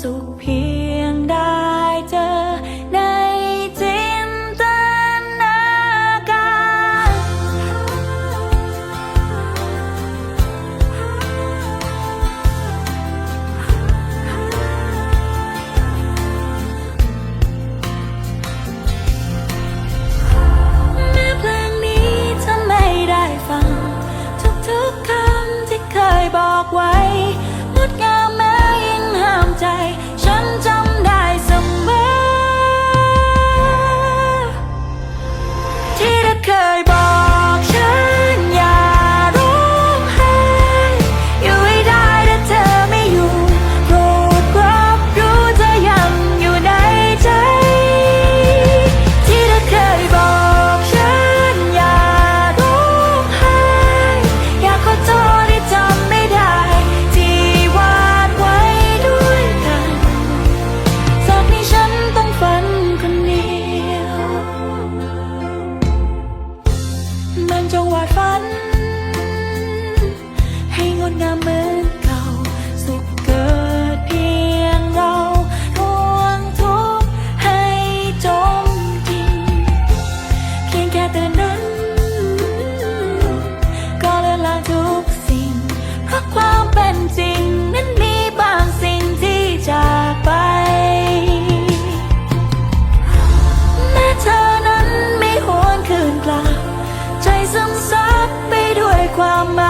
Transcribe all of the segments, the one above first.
สุขเพียง ความหมาย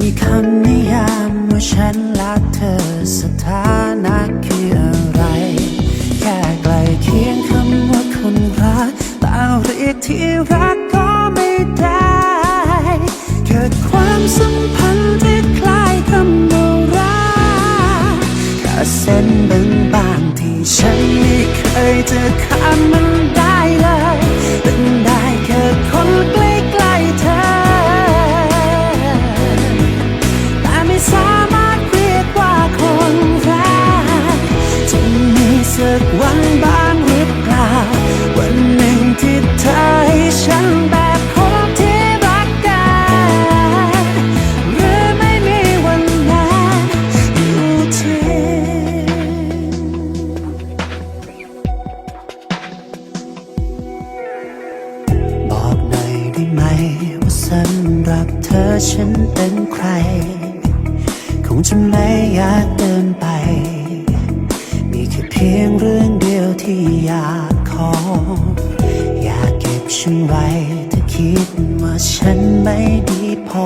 มีคำนิยามว่าฉันรักเธอสถานะคือ หนึ่งที่เธ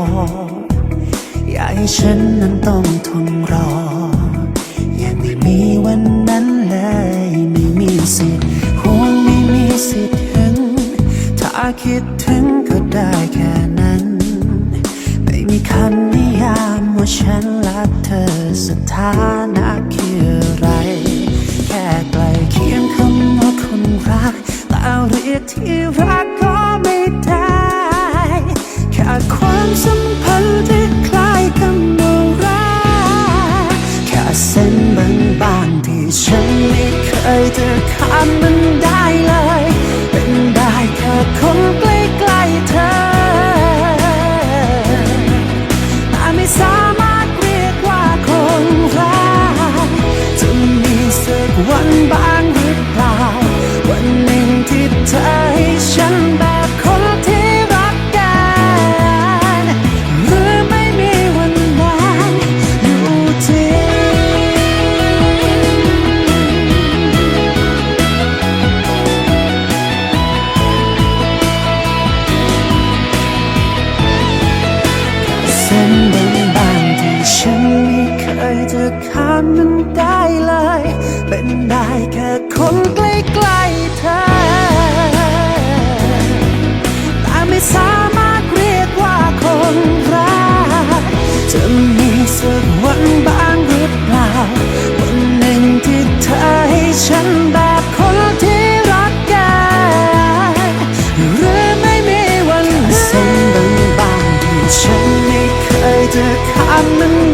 ออยากให้ฉันนั้นต้องทนรอยังไม่มีวันนั้นเลย ไม่มีสิทธิ์คงไม่มีสิทธิ์ถึง ถ้าคิดถึงก็ได้แค่นั้น ไม่มีคำนิยามว่าฉันและเธอสถานะคืออะไร แค่ใกลเคียงคำว่าคนรักแต่เรียกที่รัก ค่เส้นบางที่ฉันไม่เคยจะข้ามมัน ข้ามมันได้เลย เป็นได้แค่คนใกล้ๆเธอ แต่ไม่สามารถเรียกว่าคนรัก จะมีสักวันบ้างหรือเปล่า วันหนึ่งที่เธอให้ฉันแบบคนที่รักกันหรือไม่มีวันนั้นเส้นบางๆที่ฉันไม่เคยจะข้ามมันได้เลยเป็น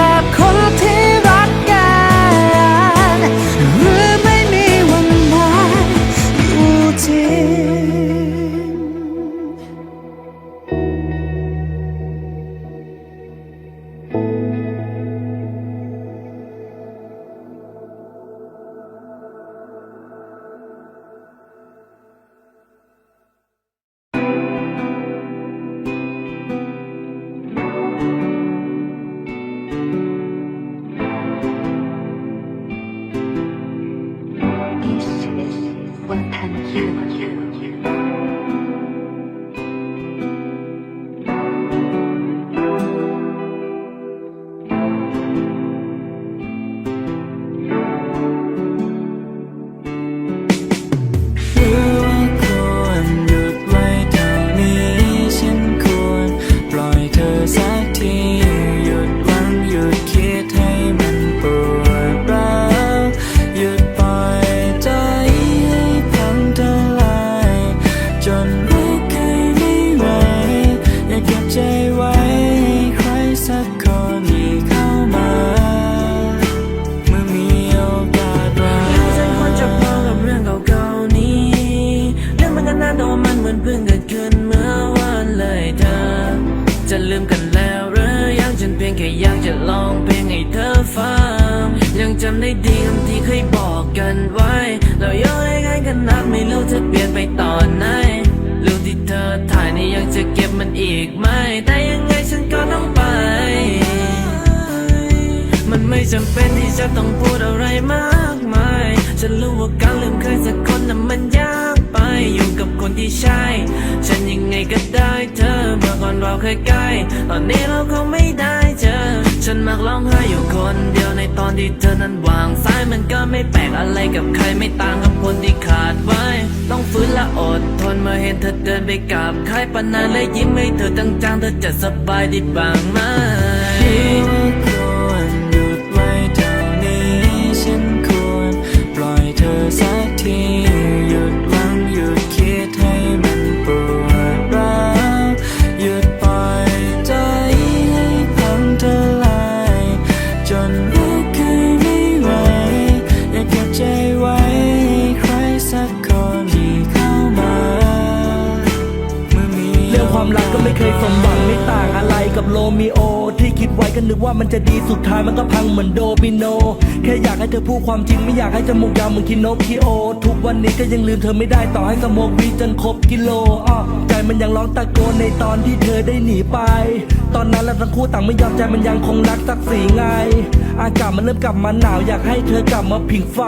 คน แต่ว่ามันเหมือนเพิ่งเกิดขึ้นเมื่อวานเลยเธอ จะลืมกันแล้วหรือยังฉันเพียงแค่อยากจะลองเพลงให้เธอฟัง ยังจำได้ดีคำที่เคยบอกกันไว้เราย้อนกันกันนาดไม่รู้เธอเปลี่ยนไปตอนไหนรูปที่เธอถ่ายนี่ยังจะเก็บมันอีกไหม แต่ยังไงฉันก็ต้องไป มันไม่จำเป็นที่จะต้องพูดอะไรมากมาย ฉันรู้ว่าการลืมใครสักคนนั้นมันยาก อยู่กับคนที่ใช่ ฉันยังไงก็ได้เธอ เมื่อก่อนเราเคยใกล้ ตอนนี้เราคงไม่ได้เจอ ฉันมักร้องไห้อยู่คนเดียวในตอนที่เธอนั้นวางสายมันก็ไม่แปลกอะไรกับใครไม่ต่างกับคนที่ขาดไว้ ต้องฟื้นและอดทนเมื่อเห็นเธอเดินไปกับใครปนนันและยิ้มให้เธอตั้งจังเธอจะสบายดีบ้างไหม มิโอ ที่คิดไว้ก็นึกว่ามันจะดีสุดท้ายมันก็พังเหมือนโดมิโน แค่อยากให้เธอพูดความจริงไม่อยากให้จมูกยาวเหมือนคิโนคิโอ ทุกวันนี้ก็ยังลืมเธอไม่ได้ต่อให้สมองวีจนครบกิโลอ้อใจมันยังร้องตะโกนในตอนที่เธอได้หนีไป ตอนนั้นเราทั้งคู่ต่างไม่ยอมใจมันยังคงรักสักสีไง อากาศมันเริ่มกลับมาหนาวอยากให้เธอกลับมาผิงไฟ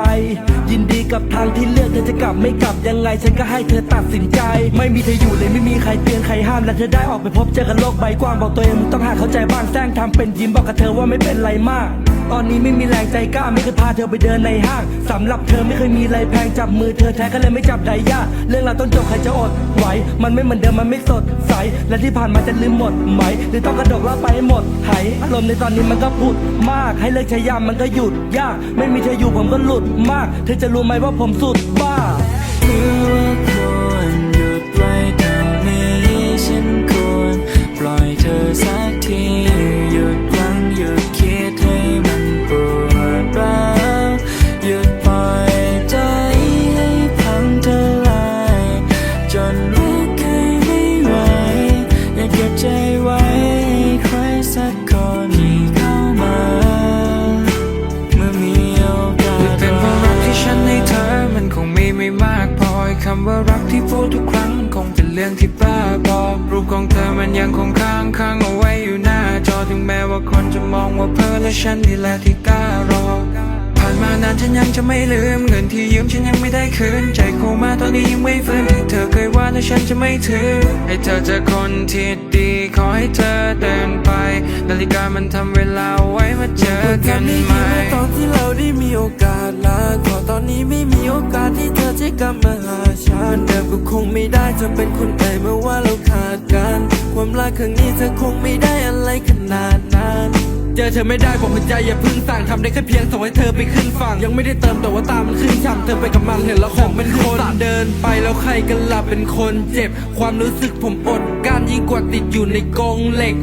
ยินดีกับทางที่เลือกเธอจะกลับไม่กลับยังไง ฉันก็ให้เธอตัดสินใจ ไม่มีเธออยู่เลยไม่มีใครเตือนใครห้ามและเธอได้ออกไปพบเจอกันโลกใบกว้างบอกตัวเองมึงต้องหาเข้าใจบ้างแซงทำเป็นยิ้มบอกกับเธอว่าไม่เป็นไรมาก ตอนนี้ไม่มีแรงใจกล้าไม่เคยพาเธอไปเดินในห้างสำหรับเธอไม่เคยมีอะไรแพงจับมือเธอแท้ก็เลยไม่จับได้ยากเรื่องเราวต้องจบใครจะอดไหวมันไม่เหมือนเดิมมันไม่สดใสและที่ผ่านมาจะลืมหมดไหมหรือต้องกระดกเล่าไปให้หมดหายอารมณ์ในตอนนี้มันก็พูดมากให้เลิกใช้ยามมันก็หยุดยาก ไม่มีเธออยู่ผมก็หลุดมาก เธอจะรู้ไหมว่าผมสุดบ้า และที่กล้ารอ ผ่านมานานฉันยังจะไม่ลืม เงินที่ยืมฉันยังไม่ได้คืน ใจโคมาตอนนี้ยังไม่ฟื้นที่เธอเคยว่าและฉันจะไม่ถือ ให้เธอเจอคนที่ดี ขอให้เธอเดินไป นาฬิกามันทำเวลาไว้มาเจอกันใหม่ตอนที่เราได้มีโอกาสลาขอตอนนี้ไม่มีโอกาสที่เธอจะกลับมาหาฉันเดิมก็คงไม่ได้จะเป็นคนใหม่เมื่อว่าเราขาดกัน ความรักครั้งนี้เธอคงไม่ได้อะไรขนาดนั้น เจอเธอไม่ได้บอกหัวใจอย่าพึ่งสั่งทำได้แค่เพียงส่งให้เธอไปขึ้นฝั่ง ยังไม่ได้เติมแต่ว่าตามันขึ้นช่ำเธอไปกับมันเห็นแล้วของเป็นคนเดินไปแล้วใครกันล่ะเป็นคนเจ็บ ความรู้สึกผมอดก้ารยิ่งกว่าติดอยู่ในกรงเหล็ก